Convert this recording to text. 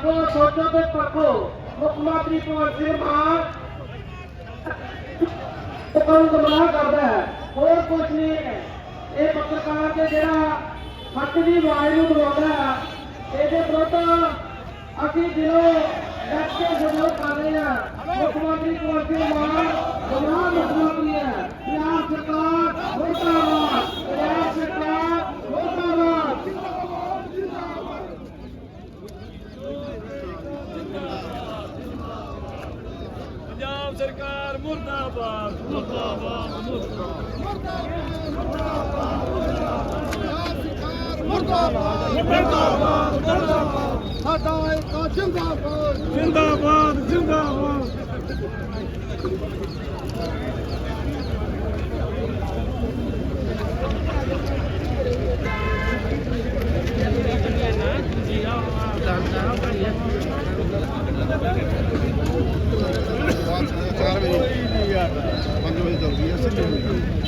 ਆਪੋ ਸੋਚੋ ਤੇ ਪਰਖੋ ਮੁੱਖ ਮੰਤਰੀ ਭਗਵੰਤ ਸਿੰਘ ਮਾਨ ਉਹ ਗੁੰਮਰਾਹ ਕਰਦਾ ਹੈ? ਹੋਰ ਕੁਝ ਨਹੀਂ ਹੈ। ਇਹ ਪੱਤਰਕਾਰ ਤੇ ਜਿਹੜਾ ਹੱਕ ਦੀ ਆਵਾਜ਼ ਨੂੰ ਦਬਾਉਂਦਾ ਹੈ, ਇਹਦੇ ਵਿਰੁੱਧ ਅਸੀਂ ਦਿਲੋਂ ਡਟ ਕੇ ਵਿਰੋਧ ਕਰ ਰਹੇ ਹਾਂ। ਮੁੱਖ ਮੰਤਰੀ ਭਗਵੰਤ ਸਿੰਘ ਮਾਨ ਗੁੰਮਰਾਹ ਮੁੱਖ ਮੰਤਰੀ ਹੈ। ਪੰਜਾਬ ਸਰਕਾਰ ਮੁਰਦਾਬਾਦ ਪੰਜਾਬ ਸਰਕਾਰ ਮੁਰਦਾਬਾਦ ਪੰਜਾਬ ਸਰਕਾਰ ਮੁਰਦਾਬਾਦ ਮੁਰਦਾਬਾਦ ਸਾਡਾ ਇੱਕ ਜਿੰਦਾਬਾਦ ਜਿੰਦਾਬਾਦ। Thank you.